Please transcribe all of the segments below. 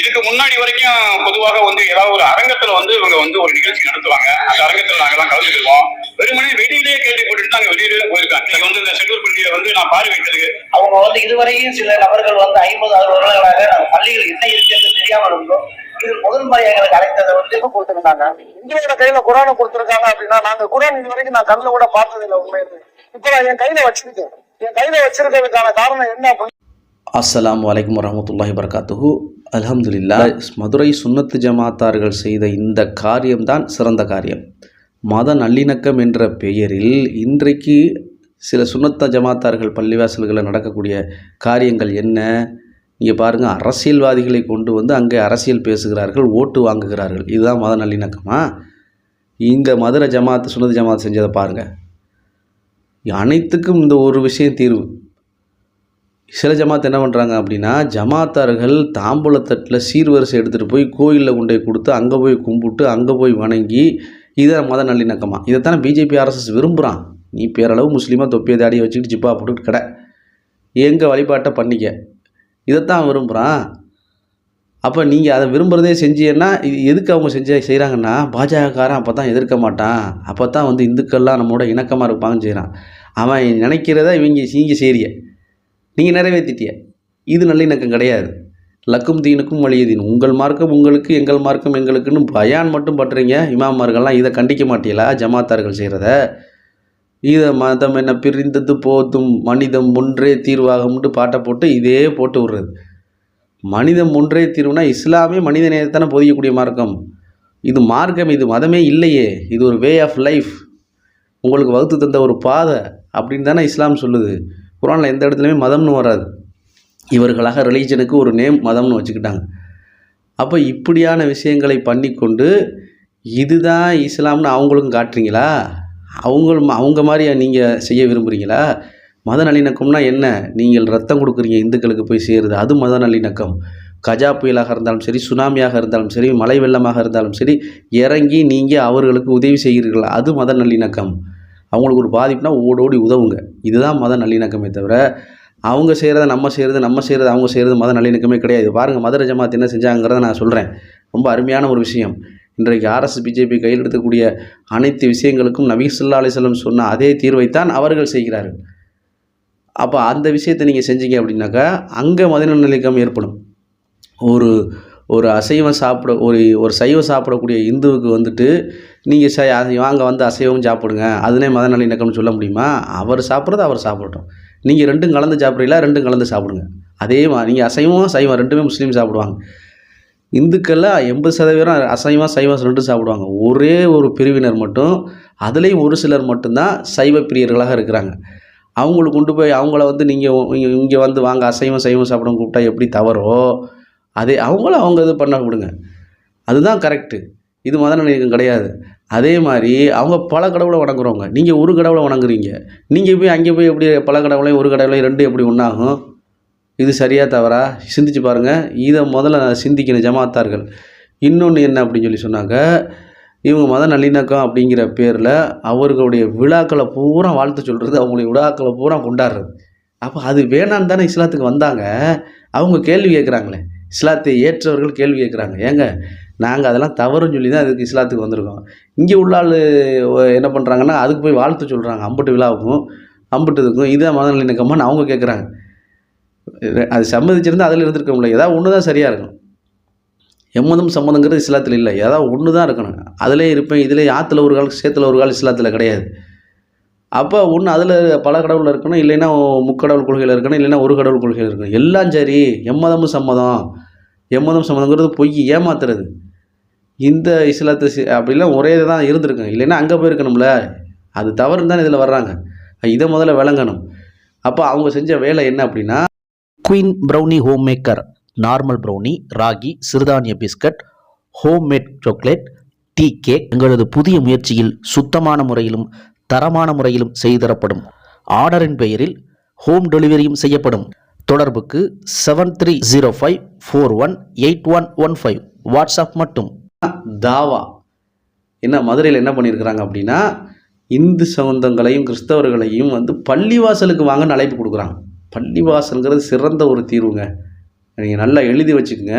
இதுக்கு முன்னாடி வரைக்கும் பொதுவாக வந்து ஏதாவது ஒரு அரங்கத்துல வந்து இவங்க வந்து ஒரு நிகழ்ச்சி நடத்துவாங்க. அந்த அரங்கத்துல நாங்கெல்லாம் கலந்துக்குவோம் வெறுமனே வெளியிலேயே கேள்வி போட்டுட்டு நாங்க வெளியிலே போயிருக்காங்க. நீங்க வந்து இந்த செங்கூர் பள்ளியை வந்து நான் பார்வையிட்டதுக்கு அவங்க வந்து இதுவரையும் சில நபர்கள் வந்து ஐம்பது அறுபது வருடங்களாக நம்ம பள்ளிகள் என்ன இருக்குன்னு தெரியாமல் இருந்தோம். இது முதல் முறை எங்களுக்கு அழைத்ததை வந்து எப்ப கொடுத்திருந்தாங்க? இந்தியோட கையில குரானை கொடுத்திருக்காங்க அப்படின்னா நாங்க குரான் இது வரைக்கும் நான் கண்ணுல கூட பார்த்தது இல்லை உண்மையிலே. இப்ப நான் என் கையில வச்சிருக்கேன். என் கையில வச்சிருக்கிறதுக்கான காரணம் என்ன அப்படின்னு அஸ்ஸலாமு அலைக்கும் வரமத்துல்லாஹி வபரகாத்துஹு. அல்ஹம்துலில்லா மதுரை சுன்னத்து ஜமாத்தார்கள் செய்த இந்த காரியம்தான் சிறந்த காரியம். மத நல்லிணக்கம் என்ற பெயரில் இன்றைக்கு சில சுன்னத்த ஜமாத்தார்கள் பள்ளிவாசல்களில் நடக்கக்கூடிய காரியங்கள் என்ன? நீங்கள் பாருங்கள் அரசியல்வாதிகளை கொண்டு வந்து அங்கே அரசியல் பேசுகிறார்கள் ஓட்டு வாங்குகிறார்கள். இதுதான் மத நல்லிணக்கமா? இந்த மதுரை ஜமாத் சுன்னத்து ஜமாத் செஞ்சதை பாருங்கள் அனைத்துக்கும் இந்த ஒரு விஷயம் தீர்வு. சில ஜமாத் என்ன பண்ணுறாங்க அப்படின்னா ஜமாத்தார்கள் தாம்பூலத்தட்டில் சீர்வரிசை எடுத்துகிட்டு போய் கோயிலில் கொண்டு போய் கொடுத்து அங்கே போய் கும்பிட்டு அங்கே போய் வணங்கி இதை மத நல்லிணக்கமாக இதைத்தானே பிஜேபி ஆர்எஸ்எஸ் விரும்புகிறான் நீ பேரளவு முஸ்லீமாக தொப்பியை தாடியை வச்சுக்கிட்டு ஜிப்பா போட்டுக்கிட்டு கடை. எங்கள் வழிபாட்டை பண்ணிக்க. இதைத்தான் விரும்புகிறான் அப்போ நீங்கள் அதை விரும்புகிறதே செஞ்சீங்கன்னா இது எதுக்கு அவங்க செஞ்ச செய்கிறாங்கன்னா பாஜகக்காரன் அப்போ தான் எதிர்க்க மாட்டான். அப்போ தான் வந்து இந்துக்கள்லாம் நம்மளோட இணக்கமாக இருப்பாங்கன்னு செய்கிறான் அவன் நினைக்கிறத இவங்க இங்கே செய்கிறிய நீங்கள் நிறைவேற்றிட்டிய இது நல்லிணக்கம் கிடையாது. லக்கும் தீனுக்கும் வழியதீன் உங்கள் மார்க்கம் உங்களுக்கு எங்கள் மார்க்கம் எங்களுக்குன்னு பயான் மட்டும் பட்டுறீங்க. இமாமார்கள்லாம் இதை கண்டிக்க மாட்டீங்களா? ஜமாத்தார்கள் செய்கிறத இதை மதம் என்ன பிரிந்தது போதும். மனிதம் ஒன்றே தீர்வாகும்ட்டு பாட்டை போட்டு இதே போட்டு விடுறது. மனிதம் ஒன்றே தீர்வுனா இஸ்லாமே மனித நேரத்தானே போதிக்கக்கூடிய மார்க்கம். இது மார்க்கம் இது மதமே இல்லையே. இது ஒரு வே ஆஃப் லைஃப் உங்களுக்கு வகுத்து தந்த ஒரு பாதை அப்படின்னு தானே இஸ்லாம் சொல்லுது. குரானில் எந்த இடத்துலையுமே மதம்னு வராது. இவர்களாக ரிலீஜனுக்கு ஒரு நேம் மதம்னு வச்சுக்கிட்டாங்க. அப்போ இப்படியான விஷயங்களை பண்ணிக்கொண்டு இதுதான் இஸ்லாம்னு அவங்களுக்கும் காட்டுறீங்களா? அவங்களும் அவங்க மாதிரி நீங்கள் செய்ய விரும்புகிறீங்களா மத நல்லிணக்கம்னா என்ன? நீங்கள் ரத்தம் கொடுக்குறீங்க இந்துக்களுக்கு போய் சேருது. அது மத நல்லிணக்கம். கஜா புயலாக இருந்தாலும் சரி சுனாமியாக இருந்தாலும் சரி மழை வெள்ளமாக இருந்தாலும் சரி இறங்கி நீங்கள் அவர்களுக்கு உதவி செய்கிறீர்களா? அது மத நல்லிணக்கம். அவங்களுக்கு ஒரு பாதிப்புனா ஓடோடி உதவுங்க. இதுதான் மத நல்லிணக்கமே தவிர அவங்க செய்கிறத நம்ம செய்கிறது நம்ம செய்கிறது அவங்க செய்கிறது மத நல்லிணக்கமே கிடையாது. பாருங்கள் மதுரை ஜமாத் என்ன செஞ்சாங்கிறத நான் சொல்கிறேன் ரொம்ப அருமையான ஒரு விஷயம். இன்றைக்கு ஆர்எஸ் பிஜேபி கையில் எடுக்கக்கூடிய அனைத்து விஷயங்களுக்கும் நபி ஸல்லல்லாஹு சொன்ன அதே தீர்வைத்தான் அவர்கள் செய்கிறார்கள். அப்போ அந்த விஷயத்தை நீங்கள் செஞ்சீங்க அப்படின்னாக்கா அங்கே மதநல்லிணக்கம் ஏற்படும். ஒரு ஒரு அசைவம் சாப்பிட ஒரு ஒரு சைவம் சாப்பிடக்கூடிய இந்துவுக்கு வந்துட்டு நீங்கள் ச வாங்க வந்து அசைவம் சாப்பிடுங்க. அதுனே மத நல்லிணக்கம்னு சொல்ல முடியுமா? அவர் சாப்பிட்றது அவர் சாப்பிடட்டும். நீங்கள் ரெண்டும் கலந்து சாப்பிட்றீங்களா? ரெண்டும் கலந்து சாப்பிடுங்க. அதே மாதிரி நீங்கள் அசைவம் சைவம் ரெண்டுமே முஸ்லீம் சாப்பிடுவாங்க. இந்துக்கள்லாம் எண்பது சதவீதம் அசைவம் சைவம் ரெண்டும் சாப்பிடுவாங்க. ஒரே ஒரு பிரிவினர் மட்டும் அதுலேயும் ஒரு சிலர் மட்டும்தான் சைவ பிரியர்களாக இருக்கிறாங்க. அவங்களுக்கு கொண்டு போய் அவங்கள வந்து நீங்கள் இங்கே வந்து வாங்க அசைவம் சைவம் சாப்பிட கூப்பிட்டா எப்படி தவறோ? அதே அவங்களும் அவங்க இது பண்ண விடுங்க அதுதான் கரெக்டு இது மத நல்லிணக்கம் கிடையாது. அதே மாதிரி அவங்க பல கடவுளை வணங்குறவங்க. நீங்கள் ஒரு கடவுளை வணங்குறீங்க. நீங்கள் போய் அங்கே போய் எப்படி பல கடவுளையும் ஒரு கடவுளையும் ரெண்டு எப்படி ஒன்றாகும் இது சரியாக தவறா? சிந்திச்சு பாருங்கள் இதை முதல்ல சிந்திக்கணும் ஜமாத்தார்கள். இன்னொன்று என்ன அப்படின்னு சொல்லி சொன்னாங்க இவங்க மத நல்லிணக்கம் அப்படிங்கிற பேரில் அவர்களுடைய விழாக்களை பூரா வாழ்த்து சொல்கிறது அவங்களுடைய விழாக்களை பூரா கொண்டாடுறது. அப்போ அது வேணான்னு தானே இஸ்லாத்துக்கு வந்தாங்க. அவங்க கேள்வி கேட்குறாங்களே. இஸ்லாத்தை ஏற்றவர்கள் கேள்வி கேட்குறாங்க. ஏங்க நாங்கள் அதெல்லாம் தவறுன்னு சொல்லி தான் அதுக்கு இஸ்லாத்துக்கு வந்திருக்கோம். இங்கே உள்ள ஆள் என்ன பண்ணுறாங்கன்னா அதுக்கு போய் வாழ்த்து சொல்கிறாங்க அம்புட்டு விழாவுக்கும் அம்பட்டுதுக்கும் இதான் மதநிலை நல்லிணக்கமான்னு அவங்க கேட்குறாங்க. அது சம்மதிச்சிருந்தால் அதில் இருந்திருக்க முடியல. ஏதாவது ஒன்று தான் சரியாக இருக்கும் எம்மதம் சம்மதங்கிறது இஸ்லாத்தில் இல்லை. ஏதாவது ஒன்று தான் இருக்கணும். அதிலே இருப்பேன் இதிலே ஆற்றுல ஒரு கால் சேத்துல ஒரு கால் இஸ்லாத்தில் கிடையாது. அப்போ ஒன்று அதில் பல கடவுளில் இருக்கணும். இல்லைன்னா முக்கடவுள் கொள்கையில் இருக்கணும். இல்லைன்னா ஒரு கடவுள் கொள்கையில் இருக்கணும். எல்லாம் சரி. எம்மதமும் சம்மதம். எம்மதம் சம்மதங்கிறது பொய் ஏமாத்துறது. இந்த இஸ்லாத்து அப்படிலாம் ஒரே தான் இருந்திருக்கும். இல்லைன்னா அங்கே போயிருக்கணும்ல. அது தவறுன்னு தான் இதில் வர்றாங்க. இதை முதல்ல விளங்கணும். அப்போ அவங்க செஞ்ச வேலை என்ன அப்படின்னா queen brownie homemaker normal brownie ragi சிறுதானிய biscuit homemade chocolate tea cake எங்களது புதிய முயற்சியில் சுத்தமான முறையிலும் தரமான முறையிலும் செய்து தரப்படும். ஆர்டரின் பெயரில் ஹோம் டெலிவரியும் செய்யப்படும். தொடர்புக்கு seven three zero five four one eight one one five WhatsApp மட்டும். தாவா. என்ன மதுரையில் என்ன பண்ணியிருக்கிறாங்க அப்படின்னா இந்து சொந்தங்களையும் கிறிஸ்தவர்களையும் வந்து பள்ளிவாசலுக்கு வாங்கன்னு அழைப்பு கொடுக்குறாங்க. பள்ளிவாசலுங்கிறது சிறந்த ஒரு தீர்வுங்க. நீங்கள் நல்லா எழுதி வச்சுக்கோங்க.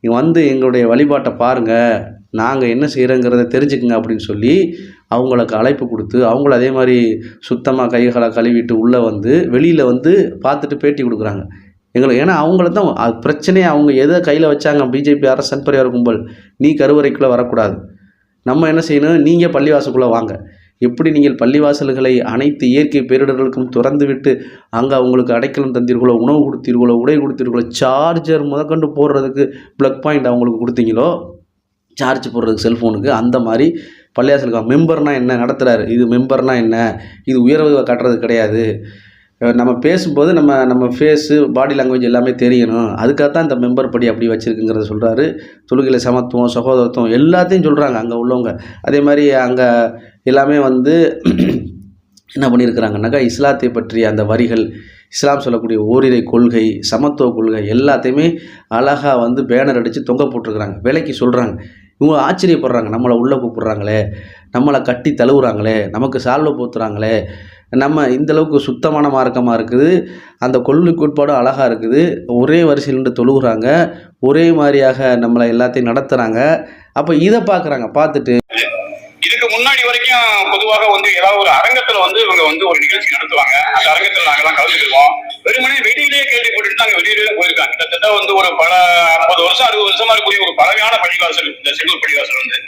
நீங்கள் வந்து எங்களுடைய வழிபாட்டை பாருங்கள் நாங்கள் என்ன செய்கிறோங்கிறத தெரிஞ்சுக்குங்க அப்படின்னு சொல்லி அவங்களுக்கு அழைப்பு கொடுத்து அவங்கள அதே மாதிரி சுத்தமாக கைகளை கழுவிட்டு உள்ளே வந்து வெளியில் வந்து பார்த்துட்டு பேட்டி கொடுக்குறாங்க. எங்களுக்கு ஏன்னா அவங்கள தான் அது பிரச்சனையே அவங்க எதை கையில் வச்சாங்க பிஜேபி அரசு சன்பரியார் கும்பல் நீ கருவறைக்குள்ளே வரக்கூடாது. நம்ம என்ன செய்யணும்? நீங்கள் பள்ளிவாசலுக்குள்ளே வாங்க. எப்படி நீங்கள் பள்ளிவாசல்களை அனைத்து இயற்கை பேரிடர்களுக்கும் திறந்து விட்டு அங்கே அவங்களுக்கு அடைக்கலம் தந்தீர்களோ உணவு கொடுத்தீர்களோ உடை கொடுத்தீர்களோ சார்ஜர் முதற்கொண்டு போடுறதுக்கு ப்ளக் பாயிண்ட் அவங்களுக்கு கொடுத்தீங்களோ சார்ஜ் போடுறதுக்கு செல்ஃபோனுக்கு அந்த மாதிரி பள்ளிவாசலுக்கு மெம்பர்னால் என்ன? நடத்துகிறாரு இது மெம்பர்னால் என்ன? இது உயர்வு காட்டுறது கிடையாது. நம்ம பேசும்போது நம்ம நம்ம ஃபேஸு பாடி லாங்குவேஜ் எல்லாமே தெரியணும். அதுக்காக தான் இந்த மெம்பர் படி அப்படி வச்சுருக்குங்கிறத சொல்கிறாரு தொழுகையில் சமத்துவம் சகோதரத்துவம் எல்லாத்தையும் சொல்கிறாங்க அங்கே உள்ளவங்க. அதே மாதிரி அங்கே எல்லாமே வந்து என்ன பண்ணியிருக்கிறாங்கனாக்கா இஸ்லாத்தை பற்றிய அந்த வரிகள் இஸ்லாம் சொல்லக்கூடிய ஓரிரை கொள்கை சமத்துவ கொள்கை எல்லாத்தையுமே அழகாக வந்து பேனர் அடித்து தொங்க போட்டிருக்கிறாங்க. விலைக்கு சொல்கிறாங்க இவங்க ஆச்சரியப்படுறாங்க. நம்மளை உள்ளே கூப்பிட்றாங்களே. நம்மளை கட்டி தழுவுறாங்களே. நமக்கு சால்வை போத்துறாங்களே. நம்ம இந்த அளவுக்கு சுத்தமான மார்க்கமாக இருக்குது. அந்த கொள்கைக்குட்பாடும் அழகாக இருக்குது. ஒரே வரிசையில் நின்று தொழுகிறாங்க. ஒரே மாதிரியாக நம்மளை எல்லாத்தையும் நடத்துகிறாங்க அப்போ இதை பார்க்குறாங்க பார்த்துட்டு இதுக்கு முன்னாடி வரைக்கும் பொதுவாக வந்து ஏதாவது ஒரு அரங்கத்தில் வந்து இவங்க வந்து ஒரு நிகழ்ச்சி நடத்துவாங்க. அந்த அரங்கத்தில் நாங்கள்லாம் கலந்துக்குவோம் வெறுமனே வெளியிலேயே கேள்வி போட்டுட்டு நாங்க வெளியிலேயே போயிருக்காங்க. கிட்டத்தட்ட வந்து ஒரு பல ஐம்பது வருஷம் அறுபது வருஷமா இருக்கக்கூடிய ஒரு பழமையான பள்ளிவாசல் இந்த செல்லூர் பள்ளிவாசல் வந்து.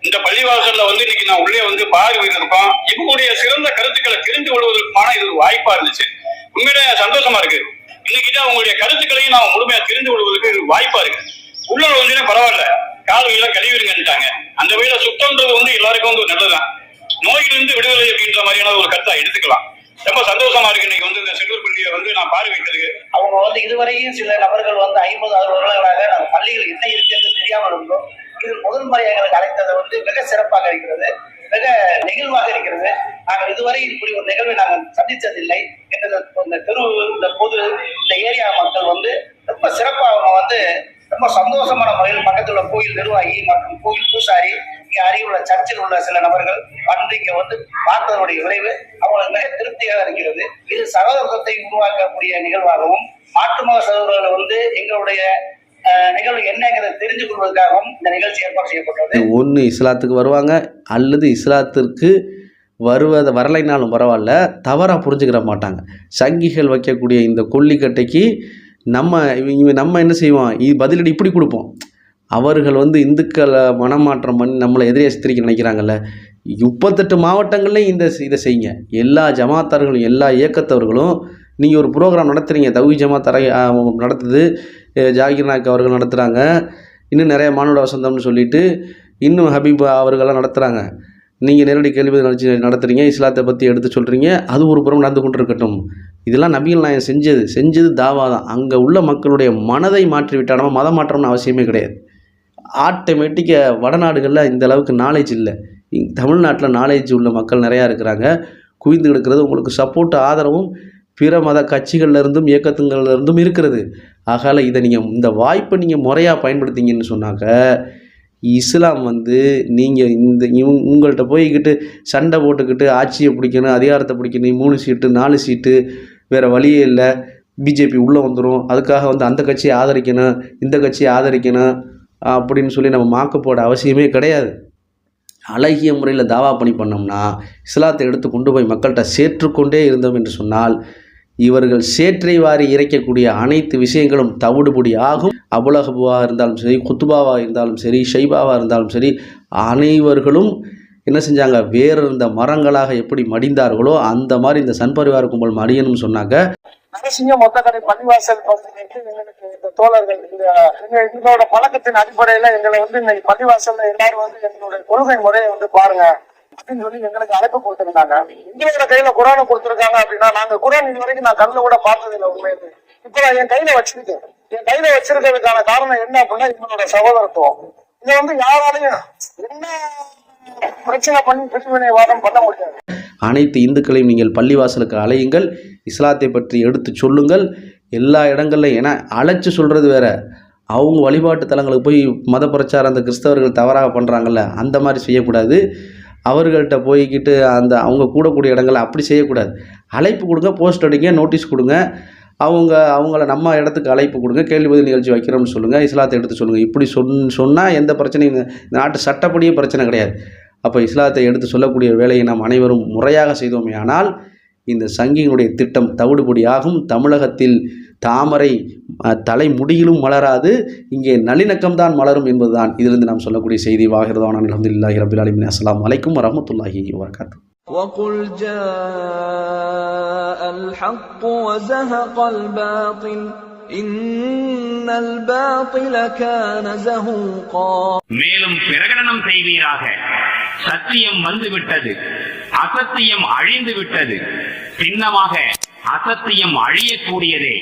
இந்த பள்ளிவாசல்ல வந்து இன்னைக்கு நான் உள்ளே வந்து பார்வையிட்டிருக்கோம் இவங்களுடைய சிறந்த கருத்துக்களை தெரிந்து கொள்வதற்குமான இது ஒரு வாய்ப்பா இருந்துச்சு. உண்மையிலே சந்தோஷமா இருக்கு. இன்னைக்கு அவங்களுடைய கருத்துக்களையும் நான் முழுமையா தெரிந்து கொள்வதற்கு இது வாய்ப்பா இருக்கு. உள்ளூர் வந்து பரவாயில்ல. கால்களை கழுவிடுங்கன்ட்டாங்க அந்த வகையில சுத்தம்ன்றது வந்து எல்லாருக்கும் வந்து நல்லதுதான். நோயிலிருந்து விடுதலை அப்படின்ற மாதிரியான ஒரு கருத்தை எடுத்துக்கலாம். ரொம்ப சந்தோஷமா இருக்கு. இன்னைக்கு வந்து இந்த செங்கல் பள்ளியை வந்து நான் பார்வையிட்டதுக்கு அவங்க வந்து இதுவரையும் சில நபர்கள் வந்து ஐம்பது அறுபது வருடங்களாக நம்ம பள்ளிகள் என்ன இருக்கு என்று தெரியாமல் இருந்தோம். இது முதல் முறையாக எங்களுக்கு அழைத்தது வந்து மிக சிறப்பாக இருக்கிறது மிக நெகிழ்வாக இருக்கிறது. நாங்கள் இதுவரை இப்படி ஒரு நிகழ்வை நாங்கள் சந்தித்ததில்லை. இந்த இந்த தெரு இந்த பொது இந்த ஏரியா மக்கள் வந்து ரொம்ப சிறப்பாக அவங்க வந்து ரொம்ப சந்தோஷமான முறையில் பக்கத்தில் உள்ள கோயில் நிர்வாகி மற்றும் கோயில் பூசாரி இங்கே அருகில் உள்ள சர்ச்சில் உள்ள சில நபர்கள் வந்து இங்கே வந்து பார்த்ததனுடைய விளைவு அவங்களுக்கு மிக திருப்தியாக இருக்கிறது. இது சகோதரத்தை உருவாக்கக்கூடிய நிகழ்வாகவும் மாற்று மத சகோதரர்கள் வந்து எங்களுடைய நிகழ்வு என்னங்கிறத தெரிஞ்சு கொள்வதற்காகவும் இந்த நிகழ்ச்சி ஏற்பாடு செய்யப்பட்டது. ஒன்று இஸ்லாத்துக்கு வருவாங்க அல்லது இஸ்லாத்திற்கு வருவதை வரலைனாலும் பரவாயில்ல தவறாக புரிஞ்சுக்கிற மாட்டாங்க. சங்கிகள் வைக்கக்கூடிய இந்த கொல்லிக்கட்டைக்கு நம்ம இவங்க நம்ம என்ன செய்வோம் இது பதிலடி இப்படி கொடுப்போம். அவர்கள் வந்து இந்துக்களை மனமாற்றம் பண்ணி நம்மளை எதிரியை சித்திரிக்க நினைக்கிறாங்கல்ல? முப்பத்தெட்டு மாவட்டங்கள்லையும் இந்த இதை செய்யுங்க. எல்லா ஜமாத்தார்களும் எல்லா இயக்கத்தவர்களும் நீங்கள் ஒரு ப்ரோக்ராம் நடத்துகிறீங்க தவி ஜமாத்தரை நடத்துது. ஜாகிர் நாயக் அவர்கள் நடத்துகிறாங்க இன்னும் நிறைய மானுட வசந்தம்னு சொல்லிட்டு இன்னும் ஹபீப் அவர்கள்லாம் நடத்துகிறாங்க நீங்கள் நேரடி கேள்வி நினச்சி நடத்துகிறீங்க இஸ்லாத்தை பற்றி எடுத்து சொல்கிறீங்க அது ஒரு புறம் நடந்து கொண்டு இருக்கட்டும் இதெல்லாம் நபிகள் நாயன் செஞ்சது செஞ்சது தாவா தான். அங்கே உள்ள மக்களுடைய மனதை மாற்றி விட்டால் மத மாற்றம்னு அவசியமே கிடையாது. ஆட்டோமேட்டிக்காக வடநாடுகளில் இந்த அளவுக்கு நாலேஜ் இல்லை. தமிழ்நாட்டில் நாலேஜ் உள்ள மக்கள் நிறையா இருக்கிறாங்க. குவிந்து கிடக்கிறது உங்களுக்கு சப்போர்ட் ஆதரவும் பிற மத கட்சிகள்லேருந்தும் இயக்கத்துங்கள்லேருந்தும் இருக்கிறது. ஆகால இதை நீங்கள் இந்த வாய்ப்பை நீங்கள் முறையாக பயன்படுத்திங்கன்னு சொன்னாக்க இஸ்லாம் வந்து நீங்கள் இந்த இவங்க உங்கள்கிட்ட போய்கிட்டு சண்டை போட்டுக்கிட்டு ஆட்சியை பிடிக்கணும் அதிகாரத்தை பிடிக்கணும் மூணு சீட்டு நாலு சீட்டு வேறு வழியே இல்லை பிஜேபி உள்ளே வந்துடும் அதுக்காக வந்து அந்த கட்சியை ஆதரிக்கணும் இந்த கட்சியை ஆதரிக்கணும் அப்படின்னு சொல்லி நம்ம மாக்கு போட அவசியமே கிடையாது. அழகிய முறையில் தாவா பணி பண்ணோம்னா இஸ்லாத்தை எடுத்து கொண்டு போய் மக்கள்கிட்ட சேற்றுக்கொண்டே இருந்தோம் என்று சொன்னால் இவர்கள் சேற்றை வாரி இறைக்கக்கூடிய அனைத்து விஷயங்களும் தவிடுபடி ஆகும். அபுலகபுவாக இருந்தாலும் சரி குத்துபாவாக இருந்தாலும் சரி ஷைபாவாக இருந்தாலும் சரி அனைவர்களும் என்ன செஞ்சாங்க? வேறு இருந்த மரங்களாக எப்படி மடிந்தார்களோ அந்த மாதிரி இந்த சன்பரிவார கும்பல் மடியணும்னு சொன்னாங்க. செய்ய மொத்த கடை பள்ளிவாசல் பகுதிக்கு எங்களுக்கு இந்த தோழர்கள் இந்த எங்களோட பழக்கத்தின் அடிப்படையில எங்களை வந்து இன்னைக்கு பள்ளிவாசல்ல எல்லாரும் வந்து எங்களுடைய கொள்கை முறையை வந்து பாருங்க. அப்படின்னு சொல்லி எங்களுக்கு அழைப்பு கொடுத்திருந்தாங்க. இந்தியாவோட கையில குரானை கொடுத்திருக்காங்க அப்படின்னா நாங்க குரான் இது வரைக்கும் நான் கண்ணில் கூட பார்த்தது இல்லை உண்மையிலே. இப்ப நான் என் கையில வச்சிருக்கேன். என் கையில வச்சிருக்கிறதுக்கான காரணம் என்ன அப்படின்னா எங்களோட சகோதரத்துவம். இதை வந்து யாராலையும் என்ன பிரச்சனை பண்ணி பிரிவினைவாதம் பண்ண முடியாது. அனைத்து இந்துக்களையும் நீங்கள் பள்ளிவாசலுக்கு அலையுங்கள் இஸ்லாத்தை பற்றி எடுத்து சொல்லுங்கள். எல்லா இடங்கள்லையும் ஏன்னா அழைச்சி சொல்கிறது வேற. அவங்க வழிபாட்டு தலங்களுக்கு போய் மத பிரச்சாரம் அந்த கிறிஸ்தவர்கள் தவறாக பண்ணுறாங்கல்ல அந்த மாதிரி செய்யக்கூடாது. அவர்கள்ட்ட போய்கிட்டு அந்த அவங்க கூடக்கூடிய இடங்களை அப்படி செய்யக்கூடாது. அழைப்பு கொடுங்க போஸ்ட் அடிங்க நோட்டீஸ் கொடுங்க. அவங்க அவங்கள நம்ம இடத்துக்கு அழைப்பு கொடுங்க கேள்வி பதில் நிகழ்ச்சி வைக்கிறோம்னு சொல்லுங்கள் இஸ்லாத்தை எடுத்து சொல்லுங்கள் இப்படி சொன் சொன்னால் எந்த பிரச்சனையும் இந்த நாட்டு சட்டப்படியே பிரச்சனை கிடையாது. அப்போ இஸ்லாத்தை எடுத்து சொல்லக்கூடிய வேலையை நாம் அனைவரும் முறையாக செய்தோமே ஆனால் இந்த சங்கியினுடைய திட்டம் தவிடுபடியாகும். தமிழகத்தில் தாமரை அஹ், தலை முடியிலும் மலராது இங்கே நல்லிணக்கம்தான் மலரும் என்பதுதான் இதிலிருந்து நாம் சொல்லக்கூடிய செய்தி வாகிறதான அலமதுல்லாஹி ரபில் அலிமின் அஸ்லாம் வலைக்கும் வரமத்துல்லாஹி வரகாத்து وقل جاء الحق وزهق الباطل إن الباطل كان زهوقا மேலும் பிரகடனம் செய்வீராக சத்தியம் வந்துவிட்டது அசத்தியம் அழிந்து விட்டது சின்னமாக அசத்தியம் அழியக்கூடியதே